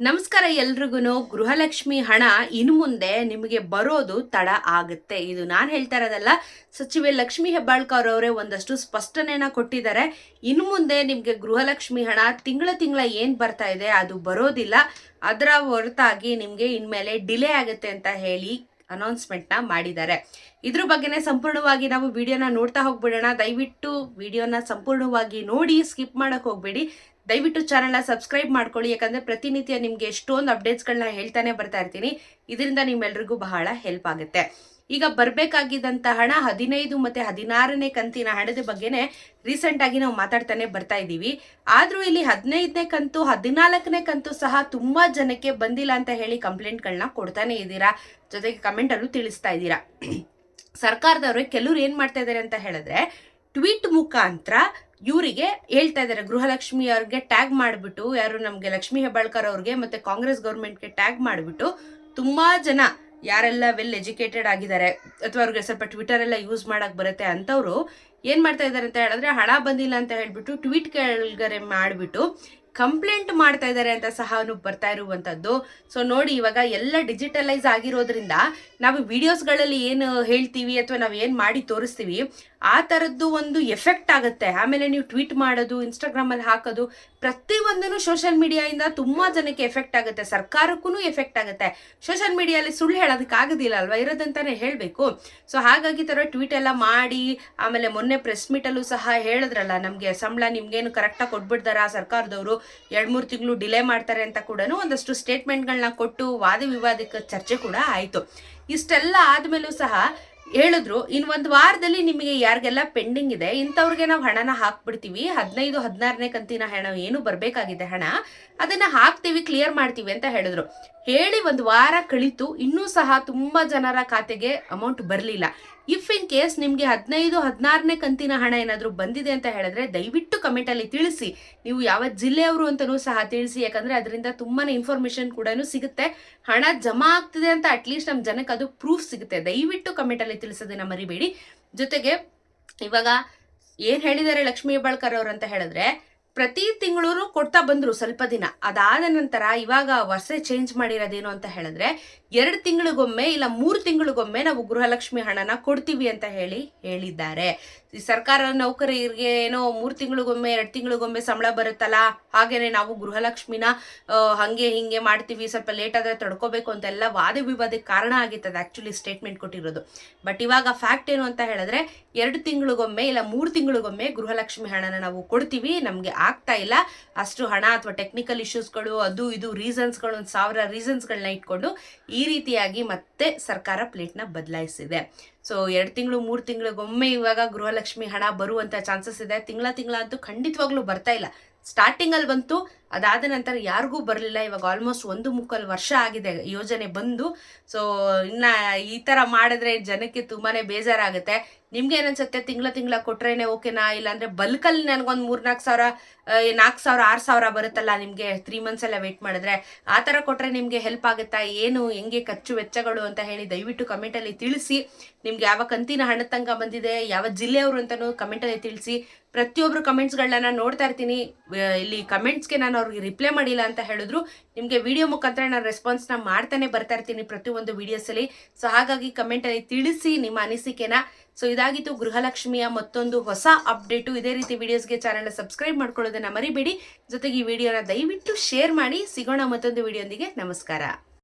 ನಮಸ್ಕಾರ ಎಲ್ರಿಗೂ ಗೃಹಲಕ್ಷ್ಮಿ ಹಣ ಇನ್ನು ಮುಂದೆ ನಿಮಗೆ ಬರೋದು ತಡ ಆಗುತ್ತೆ. ಇದು ನಾನು ಹೇಳ್ತಾ ಇರೋದಲ್ಲ, ಸಚಿವೆ ಲಕ್ಷ್ಮಿ ಹೆಬ್ಬಾಳ್ಕರ್ ಅವರೇ ಒಂದಷ್ಟು ಸ್ಪಷ್ಟನೆನ ಕೊಟ್ಟಿದ್ದಾರೆ. ಇನ್ನು ಮುಂದೆ ನಿಮಗೆ ಗೃಹಲಕ್ಷ್ಮಿ ಹಣ ತಿಂಗಳ ತಿಂಗಳ ಏನು ಬರ್ತಾ ಇದೆ ಅದು ಬರೋದಿಲ್ಲ. ಅದರ ಹೊರತಾಗಿ ನಿಮಗೆ ಇನ್ಮೇಲೆ ಡಿಲೇ ಆಗುತ್ತೆ ಅಂತ ಹೇಳಿ ಅನೌನ್ಸ್ಮೆಂಟ್ನ ಮಾಡಿದ್ದಾರೆ. ಇದ್ರ ಬಗ್ಗೆನೇ ಸಂಪೂರ್ಣವಾಗಿ ನಾವು ವಿಡಿಯೋನ ನೋಡ್ತಾ ಹೋಗ್ಬಿಡೋಣ. ದಯವಿಟ್ಟು ವಿಡಿಯೋನ ಸಂಪೂರ್ಣವಾಗಿ ನೋಡಿ, ಸ್ಕಿಪ್ ಮಾಡಕ್ ಹೋಗ್ಬೇಡಿ. ದಯವಿಟ್ಟು ಚಾನಲ್ನ ಸಬ್ಸ್ಕ್ರೈಬ್ ಮಾಡ್ಕೊಳ್ಳಿ. ಯಾಕಂದ್ರೆ ಪ್ರತಿನಿತ್ಯ ನಿಮಗೆ ಎಷ್ಟೊಂದು ಅಪ್ಡೇಟ್ಸ್ಗಳನ್ನ ಹೇಳ್ತಾನೆ ಬರ್ತಾ ಇರ್ತೀನಿ. ಇದರಿಂದ ನಿಮ್ಮೆಲ್ರಿಗೂ ಬಹಳ ಹೆಲ್ಪ್ ಆಗುತ್ತೆ. ಈಗ ಬರಬೇಕಾಗಿದ್ದಂಥ ಹಣ ಹದಿನೈದು ಮತ್ತೆ ಹದಿನಾರನೇ ಕಂತಿನ ಹಣದ ಬಗ್ಗೆನೇ ರೀಸೆಂಟ್ ಆಗಿ ನಾವು ಮಾತಾಡ್ತಾನೆ ಬರ್ತಾ ಇದ್ದೀವಿ. ಆದರೂ ಇಲ್ಲಿ ಹದಿನೈದನೇ ಕಂತು, ಹದಿನಾಲ್ಕನೇ ಕಂತು ಸಹ ತುಂಬಾ ಜನಕ್ಕೆ ಬಂದಿಲ್ಲ ಅಂತ ಹೇಳಿ ಕಂಪ್ಲೇಂಟ್ಗಳನ್ನ ಕೊಡ್ತಾನೆ ಇದ್ದೀರಾ? ಜೊತೆಗೆ ಕಮೆಂಟ್ ಅಲ್ಲೂ ತಿಳಿಸ್ತಾ ಇದ್ದೀರಾ? ಸರ್ಕಾರದವರು ಕೆಲವ್ರು ಏನು ಮಾಡ್ತಾ ಇದ್ದಾರೆ ಅಂತ ಹೇಳಿದ್ರೆ, ಟ್ವೀಟ್ ಮುಖಾಂತರ ಇವರಿಗೆ ಹೇಳ್ತಾ ಇದ್ದಾರೆ. ಗೃಹಲಕ್ಷ್ಮಿ ಅವ್ರಿಗೆ ಟ್ಯಾಗ್ ಮಾಡಿಬಿಟ್ಟು, ಯಾರು ನಮಗೆ ಲಕ್ಷ್ಮಿ ಹೆಬ್ಬಾಳ್ಕರ್ ಅವ್ರಿಗೆ ಮತ್ತೆ ಕಾಂಗ್ರೆಸ್ ಗೌರ್ಮೆಂಟ್ಗೆ ಟ್ಯಾಗ್ ಮಾಡಿಬಿಟ್ಟು, ತುಂಬಾ ಜನ ಯಾರೆಲ್ಲ ವೆಲ್ ಎಜುಕೇಟೆಡ್ ಆಗಿದ್ದಾರೆ ಅಥವಾ ಅವ್ರಿಗೆ ಸ್ವಲ್ಪ ಟ್ವಿಟರ್ ಎಲ್ಲ ಯೂಸ್ ಮಾಡಕ್ ಬರುತ್ತೆ ಅಂತವ್ರು ಏನ್ ಮಾಡ್ತಾ ಇದ್ದಾರೆ ಅಂತ ಹೇಳಿದ್ರೆ ಹಣ ಬಂದಿಲ್ಲ ಅಂತ ಹೇಳ್ಬಿಟ್ಟು ಟ್ವೀಟ್ ಕೆಳಗರೆ ಮಾಡಿಬಿಟ್ಟು ಕಂಪ್ಲೇಂಟ್ ಮಾಡ್ತಾ ಇದ್ದಾರೆ ಅಂತ ಸಹ ಬರ್ತಾ ಇರುವಂತದ್ದು. ಸೊ ನೋಡಿ ಇವಾಗ ಎಲ್ಲ ಡಿಜಿಟಲೈಸ್ ಆಗಿರೋದ್ರಿಂದ ನಾವು ವಿಡಿಯೋಸ್ಗಳಲ್ಲಿ ಏನು ಹೇಳ್ತೀವಿ ಅಥವಾ ನಾವು ಏನು ಮಾಡಿ ತೋರಿಸ್ತೀವಿ ಆ ಥರದ್ದು ಒಂದು ಎಫೆಕ್ಟ್ ಆಗುತ್ತೆ. ಆಮೇಲೆ ನೀವು ಟ್ವೀಟ್ ಮಾಡೋದು, ಇನ್ಸ್ಟಾಗ್ರಾಮಲ್ಲಿ ಹಾಕೋದು, ಪ್ರತಿಯೊಂದನ್ನು ಸೋಷಿಯಲ್ ಮೀಡಿಯಾಯಿಂದ ತುಂಬ ಜನಕ್ಕೆ ಎಫೆಕ್ಟ್ ಆಗುತ್ತೆ. ಸರ್ಕಾರಕ್ಕೂ ಎಫೆಕ್ಟ್ ಆಗುತ್ತೆ. ಸೋಷಿಯಲ್ ಮೀಡಿಯಲ್ಲಿ ಸುಳ್ಳು ಹೇಳೋದಕ್ಕೆ ಆಗೋದಿಲ್ಲ ಅಲ್ವಾ? ಇರೋದಂತಾನೆ ಹೇಳಬೇಕು. ಸೊ, ಹಾಗಾಗಿ ಥರ ಟ್ವೀಟ್ ಎಲ್ಲ ಮಾಡಿ, ಆಮೇಲೆ ಮೊನ್ನೆ ಪ್ರೆಸ್ ಮೀಟಲ್ಲೂ ಸಹ ಹೇಳಿದ್ರಲ್ಲ, ನಮಗೆ ಸಂಬಳ ನಿಮ್ಗೇನು ಕರೆಕ್ಟಾಗಿ ಕೊಟ್ಬಿಡ್ತಾರ? ಸರ್ಕಾರದವರು ಎರಡು, ಮೂರು ತಿಂಗಳು ಡಿಲೇ ಮಾಡ್ತಾರೆ ಅಂತ ಕೂಡ ಒಂದಷ್ಟು ಸ್ಟೇಟ್ಮೆಂಟ್ಗಳನ್ನ ಕೊಟ್ಟು ವಾದ ವಿವಾದಕ್ಕೆ ಚರ್ಚೆ ಕೂಡ ಆಯಿತು. ಇಷ್ಟೆಲ್ಲ ಆದಮೇಲೂ ಸಹ ಹೇಳಿದ್ರು, ಇನ್ ಒಂದು ವಾರದಲ್ಲಿ ನಿಮಗೆ ಯಾರಿಗೆಲ್ಲ ಪೆಂಡಿಂಗ್ ಇದೆ, ಇಂಥವ್ರಿಗೆ ನಾವು ಹಣನ ಹಾಕ್ಬಿಡ್ತೀವಿ, ಹದಿನೈದು, ಹದಿನಾರನೇ ಕಂತಿನ ಹಣ ಏನು ಬರಬೇಕಾಗಿದೆ ಹಣ, ಅದನ್ನ ಹಾಕ್ತೀವಿ ಕ್ಲಿಯರ್ ಮಾಡ್ತೀವಿ ಅಂತ ಹೇಳಿದ್ರು. ಹೇಳಿ ಒಂದು ವಾರ ಕಳಿತು, ಇನ್ನೂ ಸಹ ತುಂಬಾ ಜನರ ಖಾತೆಗೆ ಅಮೌಂಟ್ ಬರಲಿಲ್ಲ. ಇಫ್ ಇನ್ ಕೇಸ್ ನಿಮಗೆ ಹದಿನೈದು, ಹದಿನಾರನೇ ಕಂತಿನ ಹಣ ಏನಾದರೂ ಬಂದಿದೆ ಅಂತ ಹೇಳಿದ್ರೆ, ದಯವಿಟ್ಟು ಕಮೆಂಟಲ್ಲಿ ತಿಳಿಸಿ. ನೀವು ಯಾವ ಜಿಲ್ಲೆಯವರು ಅಂತಲೂ ಸಹ ತಿಳಿಸಿ, ಯಾಕಂದ್ರೆ ಅದರಿಂದ ತುಂಬಾನೇ ಇನ್ಫಾರ್ಮೇಷನ್ ಕೂಡ ಸಿಗುತ್ತೆ. ಹಣ ಜಮಾ ಆಗ್ತಿದೆ ಅಂತ ಅಟ್ಲೀಸ್ಟ್ ನಮ್ಮ ಜನಕ್ಕೆ ಅದು ಪ್ರೂಫ್ ಸಿಗುತ್ತೆ. ದಯವಿಟ್ಟು ಕಮೆಂಟಲ್ಲಿ ತಿಳಿಸೋದನ್ನ ಮರಿಬೇಡಿ. ಜೊತೆಗೆ ಇವಾಗ ಏನ್ ಹೇಳಿದ್ದಾರೆ ಲಕ್ಷ್ಮೀ ಹೆಬ್ಬಾಳ್ಕರ್ ಅವರು ಅಂತ ಹೇಳಿದ್ರೆ ಪ್ರತಿ ತಿಂಗಳೂ ಕೊಡ್ತಾ ಬಂದ್ರು ಸ್ವಲ್ಪ ದಿನ. ಅದಾದ ನಂತರ ಇವಾಗ ವರ್ಷ ಚೇಂಜ್ ಮಾಡಿರೋದೇನು ಅಂತ ಹೇಳಿದ್ರೆ, ಎರಡು ತಿಂಗಳಿಗೊಮ್ಮೆ ಇಲ್ಲ ಮೂರು ತಿಂಗಳಿಗೊಮ್ಮೆ ನಾವು ಗೃಹಲಕ್ಷ್ಮಿ ಹಣನ ಕೊಡ್ತೀವಿ ಅಂತ ಹೇಳಿ ಹೇಳಿದ್ದಾರೆ. ಸರ್ಕಾರ ನೌಕರರಿಗೆ ಏನೋ ಮೂರು ತಿಂಗಳಿಗೊಮ್ಮೆ, ಎರಡು ತಿಂಗಳಿಗೊಮ್ಮೆ ಸಂಬಳ ಬರುತ್ತಲ್ಲ, ಹಾಗೇನೆ ನಾವು ಗೃಹಲಕ್ಷ್ಮಿನ ಹಂಗೆ ಹಿಂಗೆ ಮಾಡ್ತೀವಿ, ಸ್ವಲ್ಪ ಲೇಟ್ ಆದರೆ ತಡ್ಕೋಬೇಕು ಅಂತೆಲ್ಲ ವಾದ ವಿವಾದಕ್ಕೆ ಕಾರಣ ಆಗಿತ್ತದ ಆ್ಯಕ್ಚುಲಿ ಸ್ಟೇಟ್ಮೆಂಟ್ ಕೊಟ್ಟಿರೋದು. ಬಟ್ ಇವಾಗ ಫ್ಯಾಕ್ಟ್ ಏನು ಅಂತ ಹೇಳಿದ್ರೆ, ಎರಡು ತಿಂಗಳಿಗೊಮ್ಮೆ ಇಲ್ಲ ಮೂರು ತಿಂಗಳಿಗೊಮ್ಮೆ ಗೃಹಲಕ್ಷ್ಮಿ ಹಣನ ನಾವು ಕೊಡ್ತೀವಿ, ನಮಗೆ ಆಗ್ತಾ ಇಲ್ಲ. ಅಷ್ಟು ಹಣ ಅಥವಾ ಟೆಕ್ನಿಕಲ್ ಇಶ್ಯೂಸ್ಗಳು ಅದು ಇದು ರೀಸನ್ಸ್ಗಳು ಒಂದು ಸಾವಿರ ರೀಸನ್ಸ್ಗಳನ್ನ ಇಟ್ಕೊಂಡು ಈ ರೀತಿಯಾಗಿ ಮತ್ತೆ ಸರ್ಕಾರ ಪ್ಲೇಟ್ನ ಬದಲಾಯಿಸಿದೆ. ಸೊ ಎರಡು ತಿಂಗಳು, ಮೂರು ತಿಂಗಳಿಗೊಮ್ಮೆ ಇವಾಗ ಗೃಹಲಕ್ಷ್ಮಿ ಹಣ ಬರುವಂತ ಚಾನ್ಸಸ್ ಇದೆ. ತಿಂಗಳ ತಿಂಗಳ ಅಂತೂ ಖಂಡಿತವಾಗ್ಲೂ ಬರ್ತಾ ಇಲ್ಲ. ಸ್ಟಾರ್ಟಿಂಗ್ ಅಲ್ಲಿ ಬಂತು ಅದಾದ ನಂತರ ಯಾರಿಗೂ ಬರಲಿಲ್ಲ. ಇವಾಗ ಆಲ್ಮೋಸ್ಟ್ ಒಂದು ಮುಕ್ಕಲ್ ವರ್ಷ ಆಗಿದೆ ಯೋಜನೆ ಬಂದು. ಸೊ ಇನ್ನ ಈ ತರ ಮಾಡಿದ್ರೆ ಜನಕ್ಕೆ ತುಂಬಾನೇ ಬೇಜಾರಾಗುತ್ತೆ. ನಿಮ್ಗೆ ಏನನ್ಸುತ್ತೆ? ತಿಂಗಳ ತಿಂಗಳ ಕೊಟ್ರೇನೆ ಓಕೆನಾ ಇಲ್ಲಾಂದ್ರೆ ಬಲ್ಕಲ್ಲಿ ನನಗೊಂದು ಮೂರ್ನಾಲ್ಕು ಸಾವಿರ ನಾಲ್ಕು ಸಾವಿರ, ಆರು ಸಾವಿರ ಬರುತ್ತಲ್ಲ ನಿಮಗೆ ತ್ರೀ ಮಂತ್ಸ್ ಎಲ್ಲ ವೇಟ್ ಮಾಡಿದ್ರೆ. ಆ ಥರ ಕೊಟ್ಟರೆ ನಿಮಗೆ ಹೆಲ್ಪ್ ಆಗುತ್ತಾ? ಏನು? ಹೆಂಗೆ ಖರ್ಚು ವೆಚ್ಚಗಳು ಅಂತ ಹೇಳಿ ದಯವಿಟ್ಟು ಕಮೆಂಟಲ್ಲಿ ತಿಳಿಸಿ. ನಿಮ್ಗೆ ಯಾವ ಕಂತಿನ ಹಣ ತಂಗ ಬಂದಿದೆ, ಯಾವ ಜಿಲ್ಲೆಯವರು ಅಂತಲೂ ಕಮೆಂಟಲ್ಲಿ ತಿಳಿಸಿ. ಪ್ರತಿಯೊಬ್ಬರು ಕಮೆಂಟ್ಸ್ಗಳನ್ನ ನೋಡ್ತಾ ಇರ್ತೀನಿ. ಇಲ್ಲಿ ಕಮೆಂಟ್ಸ್ಗೆ ನಾನು ಅವ್ರಿಗೆ ರಿಪ್ಲೈ ಮಾಡಿಲ್ಲ ಅಂತ ಹೇಳಿದ್ರು. ನಿಮಗೆ ವಿಡಿಯೋ ಮುಖಾಂತರ ನಾನು ರೆಸ್ಪಾನ್ಸ್ನ ಮಾಡ್ತಾನೆ ಬರ್ತಾ ಇರ್ತೀನಿ ಪ್ರತಿಯೊಂದು ವಿಡಿಯೋಸಲ್ಲಿ ಸೊ ಹಾಗಾಗಿ ಕಮೆಂಟಲ್ಲಿ ತಿಳಿಸಿ ನಿಮ್ಮ ಅನಿಸಿಕೆನ. ಸೊ ಇದಾಗಿತ್ತು ಗೃಹಲಕ್ಷ್ಮಿಯ ಮತ್ತೊಂದು ಹೊಸ ಅಪ್ಡೇಟು ಇದೇ ರೀತಿ ವಿಡಿಯೋಸ್ಗೆ ಚಾನಲ್ ಸಬ್ಸ್ಕ್ರೈಬ್ ಮಾಡ್ಕೊಳ್ಳೋದನ್ನ ಮರಿಬೇಡಿ. ಜೊತೆಗೆ ಈ ವಿಡಿಯೋನ ದಯವಿಟ್ಟು ಶೇರ್ ಮಾಡಿ. ಸಿಗೋಣ ಮತ್ತೊಂದು ವಿಡಿಯೋಂದಿಗೆ ನಮಸ್ಕಾರ.